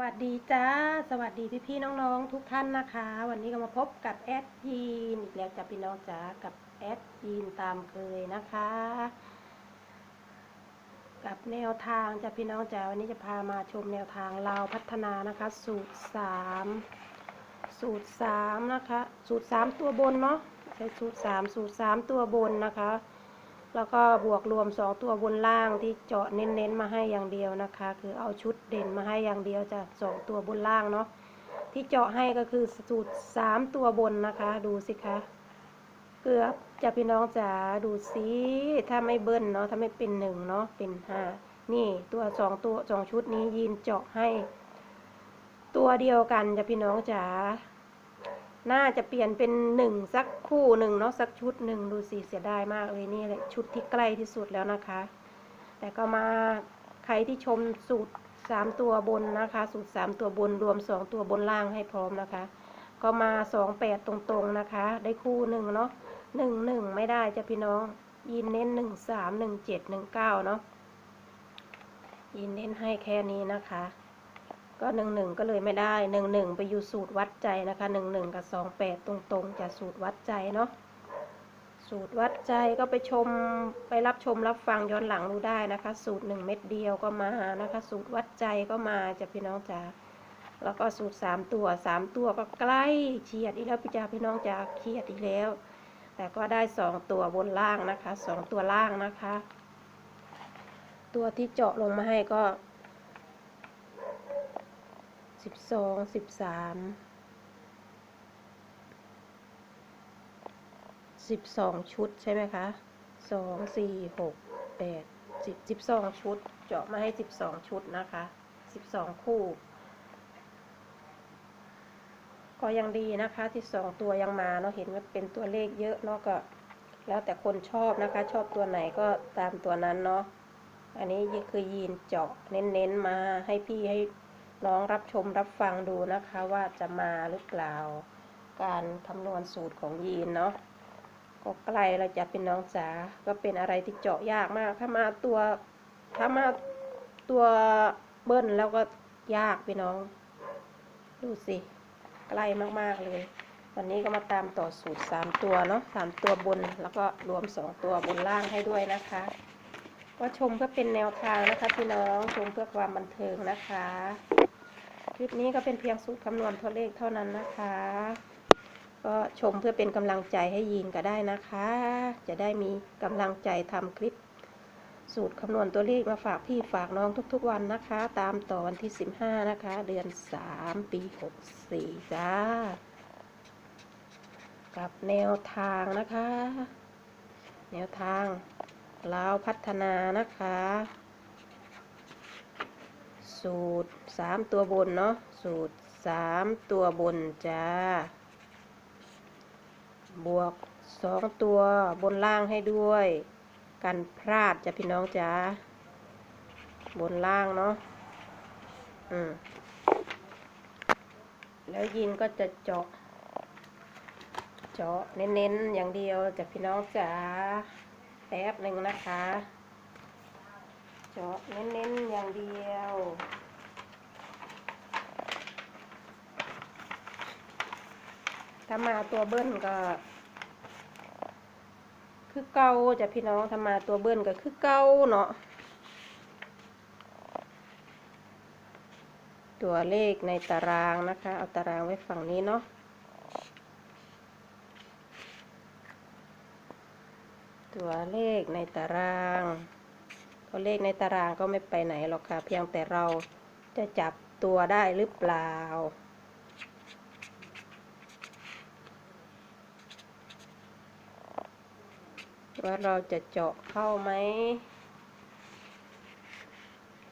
วัสดีจ้า สวัสดีพี่พี่น้องๆ ทุกท่านนะคะ วันนี้ก็มาพบกับแอดยีนอีกแล้วจ้ะพี่น้องจ๋ากับแอดยีนตามเคยนะคะ กับแนวทางจ้ะพี่น้องจ๋าวันนี้จะพามาชมแนวทางเราพัฒนานะคะ สูตรสามสูตรสามนะคะ สูตรสามตัวบนเนาะใช้สูตรสามสูตรสามตัวบนนะคะ แล้วก็บวกรวมสองตัวบนล่างที่เจาะเน้นๆมาให้อย่างเดียวนะคะ คือเอาชุดเด่นมาให้อย่างเดียวจะสองตัวบนล่างเนาะที่เจาะให้ก็คือสูตรสามตัวบนนะคะ ดูสิคะเกือบจะพี่น้องจ๋าดูสิถ้าไม่เบิ้ลเนาะถ้าไม่เป็นหนึ่งเนาะเป็นห้านี่ตัวสองตัวสองชุดนี้ยีนเจาะให้ ตัวเดียวกันจะพี่น้องจ๋า น่าจะเปลี่ยนเป็นหนึ่งสักคู่หนึ่งเนาะสักชุดหนึ่งดูสิเสียดายมากเลยนี่แหละชุดที่ใกล้ที่สุดแล้วนะคะ แต่ก็มาใครที่ชมสูตรสามตัวบนนะคะ สูตรสามตัวบนรวมสองตัวบนล่างให้พร้อมนะคะ ก็มาสองแปดตรงๆนะคะ ได้คู่หนึ่งเนาะหนึ่งหนึ่งไม่ได้จ้ะพี่น้องยินเน้นหนึ่งสามหนึ่งเจ็ดหนึ่งเก้าเนาะยินเน้นให้แค่นี้นะคะ ก็หนึ่งหนึ่งก็เลยไม่ได้หนึ่งหนึ่งไปอยู่สูตรวัดใจนะคะหนึ่งหนึ่งกับสองแปดตรงๆจะสูตรวัดใจเนาะสูตรวัดใจก็ไปชมไปรับชมรับฟังย้อนหลังดูได้นะคะ สูตรหนึ่งเม็ดเดียวก็มานะคะ สูตรวัดใจก็มาจะพี่น้องจ๋าแล้วก็สูตรสามตัวสามตัวก็ใกล้เฉียดอีกแล้วพี่จ๋าพี่น้องจ๋าเครียดอีกแล้ว แต่ก็ได้สองตัวบนล่างนะคะสองตัวล่างนะคะ ตัวที่เจาะลงมาให้ก็ สิบสองสิบสามสิบสองชุดใช่ไหมคะสองสี่หกแปดสิบสิบสองชุด เจาะมาให้สิบสองชุดนะคะสิบสองคู่ ก็ยังดีนะคะที่สองตัวยังมาเนาะเห็นว่าเป็นตัวเลขเยอะเนาะก็แล้วแต่คนชอบนะคะ ชอบตัวไหนก็ตามตัวนั้นเนาะอันนี้คือยีนเจาะเน้นๆมาให้พี่ให้ น้องรับชมรับฟังดูนะคะว่าจะมาหรือเปล่า การคำนวณสูตรของยีนเนาะก็ใกล้เราจะเป็นน้องจ๋าก็เป็นอะไรที่เจาะยากมาก ถ้ามาตัวถ้ามาตัวเบิ้ลแล้วก็ยากพี่น้อง ดูสิใกล้มาก ๆ เลย วันนี้ก็มาตามต่อสูตรสามตัวเนาะสามตัวบน แล้วก็รวมสองตัวบนล่างให้ด้วยนะคะ ก็ชมเพื่อเป็นแนวทางนะคะพี่น้องชมเพื่อความบันเทิงนะคะ คลิปนี้ก็เป็นเพียงสูตรคำนวณตัวเลขเท่านั้นนะคะ ก็ชมเพื่อเป็นกำลังใจให้ยีนก็ได้นะคะ จะได้มีกำลังใจทำคลิป สูตรคำนวณตัวเลขมาฝากพี่ฝากน้องทุกๆวันนะคะ ตามต่อวันที่ 15 นะคะ เดือน 3 ปี 64 จ้า กับแนวทางนะคะ แนวทาง ลาวพัฒนานะคะ สูตรสามตัวบนเนาะสูตรสามตัวบนจ้า บวกสองตัวบนล่างให้ด้วยกันพลาดจ้ะพี่น้องจ้าบนล่างเนาะอืมแล้วยินก็จะเจาะ เจาะเน้นๆอย่างเดียวจ้ะพี่น้องจ๋า แป๊บหนึ่งนะคะเจาะเน้นๆอย่างเดียวถ้ามาตัวเบิ้ลก็ คือเก้าจะพี่น้องถ้ามาตัวเบิ้ลก็คือเก้าเนาะตัวเลขในตารางนะคะ เอาตารางไว้ฝั่งนี้เนาะ ตัวเลขในตารางตัวเลขในตารางก็ไม่ไปไหนหรอกค่ะ เพียงแต่เราจะจับตัวได้หรือเปล่า ว่าเราจะเจาะเข้าไหม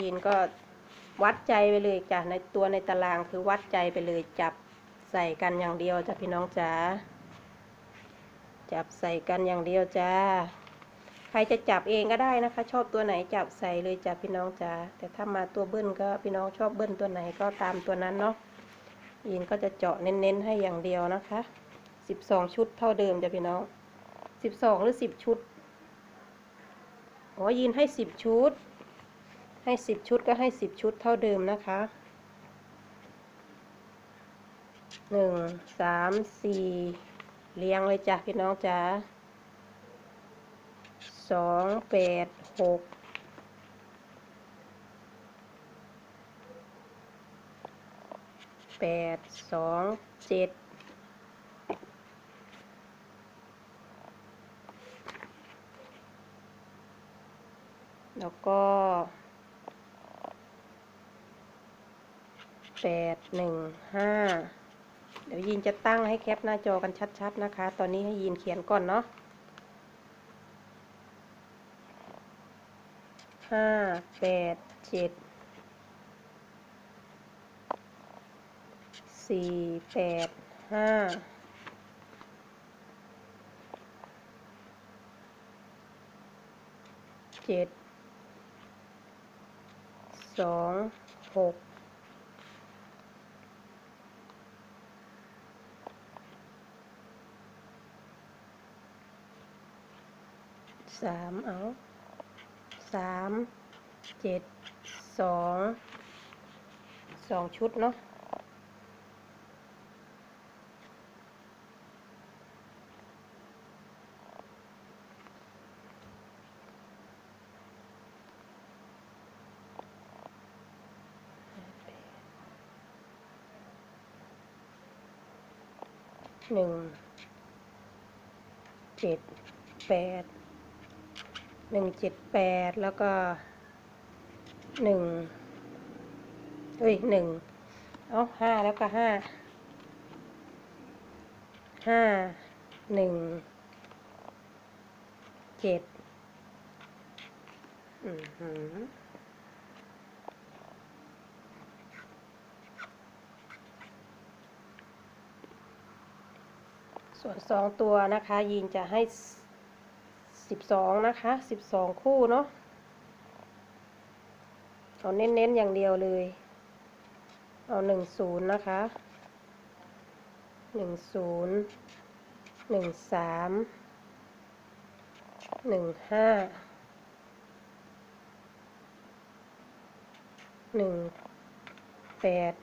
ยินก็วัดใจไปเลยจ้ะในตัวในตารางคือวัดใจไปเลยจับใส่กันอย่างเดียวจ้ะพี่น้องจ๋าจับใส่กันอย่างเดียวจ้า ใครจะจับเองก็ได้นะคะ ชอบตัวไหนจับใส่เลยจ้ะพี่น้องจ้าแต่ถ้ามาตัวเบิ้ลก็พี่น้องชอบเบิ้ลตัวไหนก็ตามตัวนั้นเนาะยินก็จะเจาะเน้นๆให้อย่างเดียวนะคะสิบสองชุดเท่าเดิมจ้ะพี่น้องสิบสองหรือสิบชุดอ๋อยินให้สิบชุด ให้สิบชุดก็ให้สิบชุดเท่าเดิมนะคะหนึ่งสามสี่เรียงเลยจ้ะพี่น้องจ้า สองแปดหกแปดสองเจ็ดแล้วก็แปดหนึ่งห้าเดี๋ยวยินจะตั้งให้แคปหน้าจอกันชัดๆนะคะ ตอนนี้ให้ยินเขียนก่อนเนาะ ห้าแปดเจ็ดสี่แปดห้าเจ็ดสองหกสามเอา สามเจ็ดสองสองชุดเนาะหนึ่งเจ็ดแปด หนึ่งเจ็ดแปดแล้วก็หนึ่งเอ้ยหนึ่งเอาห้าแล้วก็ห้าห้าหนึ่งเจ็ดอือหือส่วนสองตัวนะคะยินจะให้ สิบสองนะคะสิบสองคู่เนาะเอาเน้น ๆ อย่างเดียวเลย เอาหนึ่งศูนย์นะคะหนึ่งศูนย์หนึ่งสามหนึ่งห้าหนึ่งแปด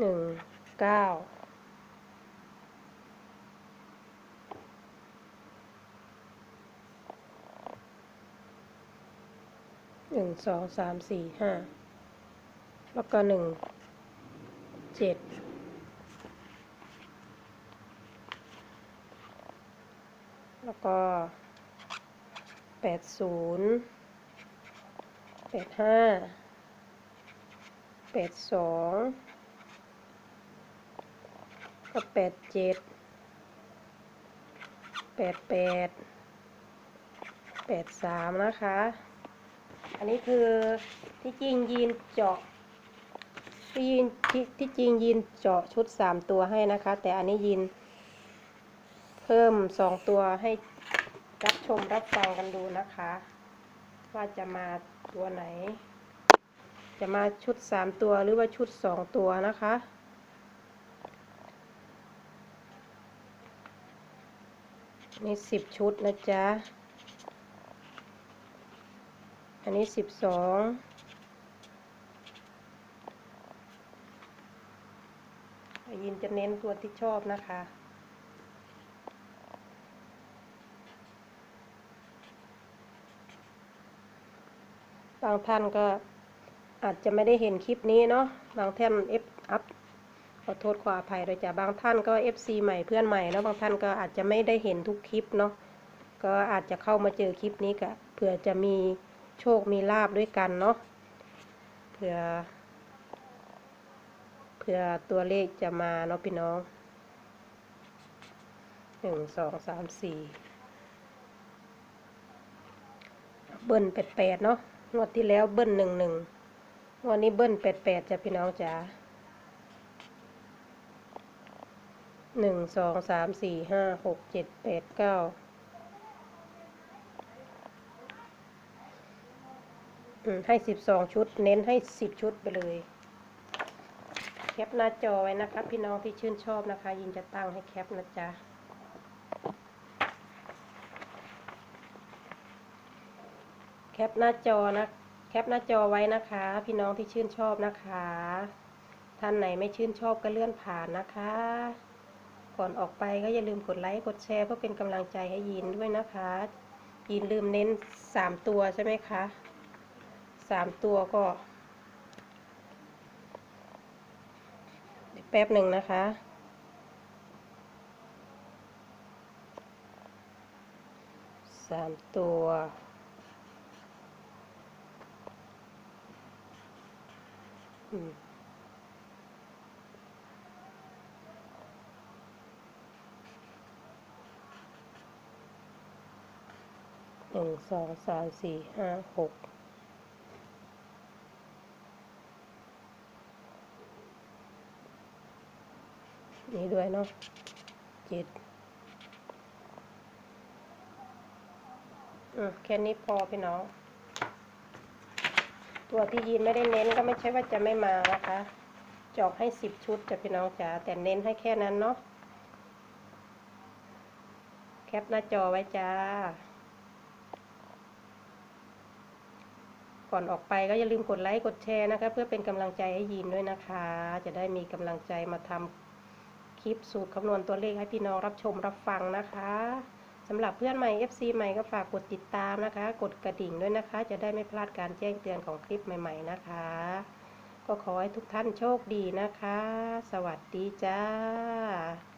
หนึ่งเก้า หนึ่งสองสามสี่ห้าแล้วก็หนึ่งเจ็ดแล้วก็แปดศูนย์แปดห้าแปดสองก็แปดเจ็ดแปดแปดแปดสามนะคะ อันนี้คือที่จริงยีนเจาะที่ยีนที่ที่จริงยีนเจาะชุดสามตัวให้นะคะ แต่อันนี้ยีนเพิ่มสองตัวให้รับชมรับฟังกันดูนะคะ ว่าจะมาตัวไหน จะมาชุดสามตัวหรือว่าชุดสองตัวนะคะนี่สิบชุดนะจ๊ะ อันนี้สิบสองยินจะเน้นตัวที่ชอบนะคะ บางท่านก็อาจจะไม่ได้เห็นคลิปนี้เนาะ บางท่านเอฟอัพขอโทษขออภัยเลยจ้ะ บางท่านก็ FC ใหม่เพื่อนใหม่แล้วบางท่านก็อาจจะไม่ได้เห็นทุกคลิปเนาะ ก็อาจจะเข้ามาเจอคลิปนี้ก็เผื่อจะมี โชคมีลาบด้วยกันเนาะเผื่อเผื่อตัวเลขจะมาเนาะพี่น้องหนึ่งสองสามสี่เบิ้ลแปดแปดเนาะงวดที่แล้วเบิ้ลหนึ่งหนึ่งงวันนี้เบิ้ลแปดแปดจ้ะพี่น้องจ๋าหนึ่งสองสามสี่ห้าหกเจ็ดแปดเก้า อืม ให้สิบสองชุด เน้นให้สิบชุดไปเลยแคปหน้าจอไว้นะคะพี่น้องที่ชื่นชอบนะคะ ยินจะตั้งให้แคปนะจ๊ะแคปหน้าจอนะแคปหน้าจอไว้นะคะ พี่น้องที่ชื่นชอบนะคะ ท่านไหนไม่ชื่นชอบก็เลื่อนผ่านนะคะ ก่อนออกไปก็อย่าลืมกดไลค์กดแชร์เพื่อเป็นกำลังใจให้ยินด้วยนะคะ ยินลืมเน้นสามตัวใช่ไหมคะ สามตัวก็ แป๊บหนึ่งนะคะ สามตัวอืมหนึ่งสองสามสี่ห้าหก นี่ด้วยเนาะเจ็ดอืมแค่นี้พอพี่น้อง ตัวที่ยีนไม่ได้เน้นก็ไม่ใช่ว่าจะไม่มานะคะ จอกให้สิบชุดจะพี่น้องจ๋าแต่เน้นให้แค่นั้นเนาะแคปหน้าจอไว้จ้า ก่อนออกไปก็อย่าลืมกดไลค์ กดแชร์นะคะ เพื่อเป็นกำลังใจให้ยีนด้วยนะคะ จะได้มีกำลังใจมาทำ ลิปสูตรคำนวณตัวเลขให้พี่น้องรับชมรับฟังนะคะสำหรับเพื่อนใหม่ FC ใหม่ก็ฝากกดติดตามนะคะ กดกระดิ่งด้วยนะคะ จะได้ไม่พลาดการแจ้งเตือนของคลิปใหม่ ๆ นะคะ ก็ขอให้ทุกท่านโชคดีนะคะ สวัสดีจ้า